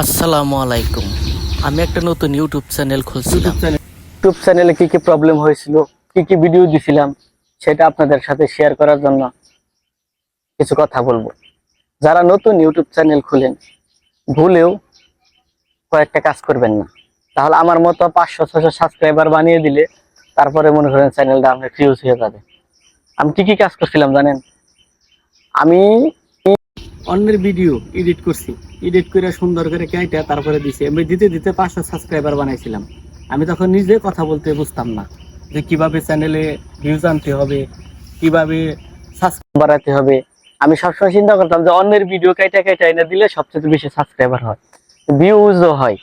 আসসালামু আলাইকুম। আমি একটা নতুন ইউটিউব চ্যানেল খুলছিলাম। ইউটিউব চ্যানেলে কি কি প্রবলেম হয়েছিল কি কি ভিডিও দিছিলাম সেটা আপনাদের সাথে শেয়ার করার জন্য কিছু কথা বলব। যারা নতুন ইউটিউব চ্যানেল খুলেন ভুলেও কয়েকটা কাজ করবেন না। তাহলে আমার মতো পাঁচশো ছশো সাবস্ক্রাইবার বানিয়ে দিলে তারপরে মনে করেন চ্যানেলটা আপনার ফিউজ হয়ে যাবে। আমি কি কি কাজ করছিলাম জানেন? আমি অন্যের ভিডিও এডিট করছি। এডিট করে সুন্দর করে কেটে তারপরে দিছি। আমি দিতে দিতে পাঁচশো সাবস্ক্রাইবার বানাইছিলাম। আমি তখন নিজে কথা বলতে বুঝতাম না যে কীভাবে চ্যানেলে ভিউজ আনতে হবে, কীভাবে সাবস্ক্রাইব বাড়াতে হবে। আমি সবসময় চিন্তা করতাম যে অন্যের ভিডিও কাইটা কাইটা এনে দিলে সবচেয়ে বেশি সাবস্ক্রাইবার হয়। ভিউজও হয়।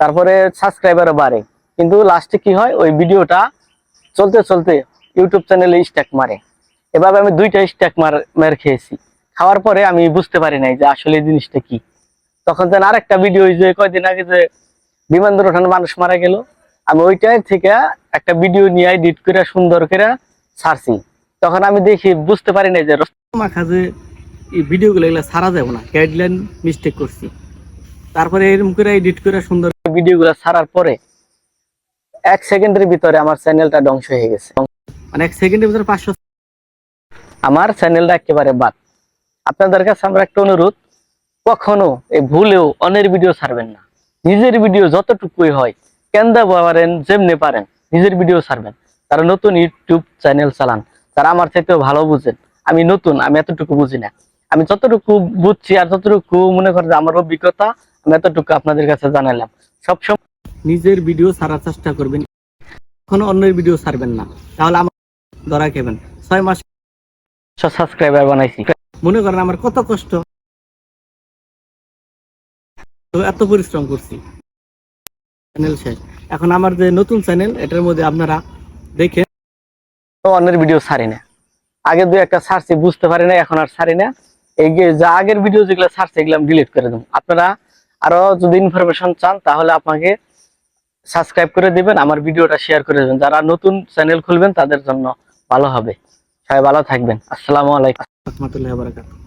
তারপরে সাবস্ক্রাইবারও বাড়ে। কিন্তু লাস্টে কি হয়? ওই ভিডিওটা চলতে চলতে ইউটিউব চ্যানেলে স্ট্যাক মারে। এভাবে আমি দুইটা স্ট্যাক মার, মের খেয়েছি। খাওয়ার পরে আমি বুঝতে পারি নাই যে আসলে জিনিসটা কি। তখন যেন আরেকটা ভিডিও যে কয়দিন আগে যে বিমান দুর্ঘটনা মানুষ মারা গেল, আমি ওইটাই থেকে একটা ভিডিও নিয়ে এডিট করে, সুন্দর করে ছাড়ছি। তখন আমি দেখি, বুঝতে পারি নাই যে মাখা যে এই ভিডিওগুলো এগুলো সারা যাবে না গাইডলাইন মিস্টেক করছি। তারপরে এরকম করে এডিট করে সুন্দর ভিডিওগুলো ছাড়ার পরে এক সেকেন্ডের ভিতরে আমার চ্যানেলটা ধ্বংস হয়ে গেছে। মানে এক সেকেন্ডের ভিতরে পাঁচশো আমার চ্যানেলটা একেবারে বাদ। আপনাদের কাছে আমার একটা অনুরোধ কখনো এই ভুলেও অন্যের ভিডিও ছাড়বেন না। নিজের ভিডিও যতটুকুই হয়, কেন্দা পারেন যেমনি পারেন, নিজের ভিডিও ছাড়বেন। তারা নতুন ইউটিউব চ্যানেল চালান, তারা আমার চাইতেও ভালো বুঝেন। আমি নতুন, আমি এতটুকু বুঝি না। আমি যতটুকু বুঝছি আর যতটুকু মনে করেন আমার অভিজ্ঞতা, আমি এতটুকু আপনাদের কাছে জানালাম সবসময় নিজের ভিডিও ছাড়ার চেষ্টা করবেন। কখনো অন্যের ভিডিও ছাড়বেন না। তাহলে আমার ধরা খেবেন। ছয় মাস সাবস্ক্রাইবার বানাইছি। মনে করেন আমার কত কষ্ট। তো এত পরিশ্রম করছি। চ্যানেল শেষ। এখন আমার যে নতুন চ্যানেল এটার মধ্যে আপনারা দেখে তো অন্যের ভিডিও ছাড়ি না। আগে দুই একটা ছাড়ছি বুঝতে পারি না এখন আর ছাড়ি না। এই যে যা আগের ভিডিও যেগুলো ছাড়ছে এগুলো ডিলিট করে দেবো। আপনারা আরও যদি ইনফরমেশন চান তাহলে আপনাকে সাবস্ক্রাইব করে দিবেন আমার ভিডিওটা শেয়ার করে দেবেন। যারা নতুন চ্যানেল খুলবেন তাদের জন্য ভালো হবে। সবাই ভালো থাকবেন। আসসালামু আলাইকুম। রহমতুল্লাহ বারাকাতুহ।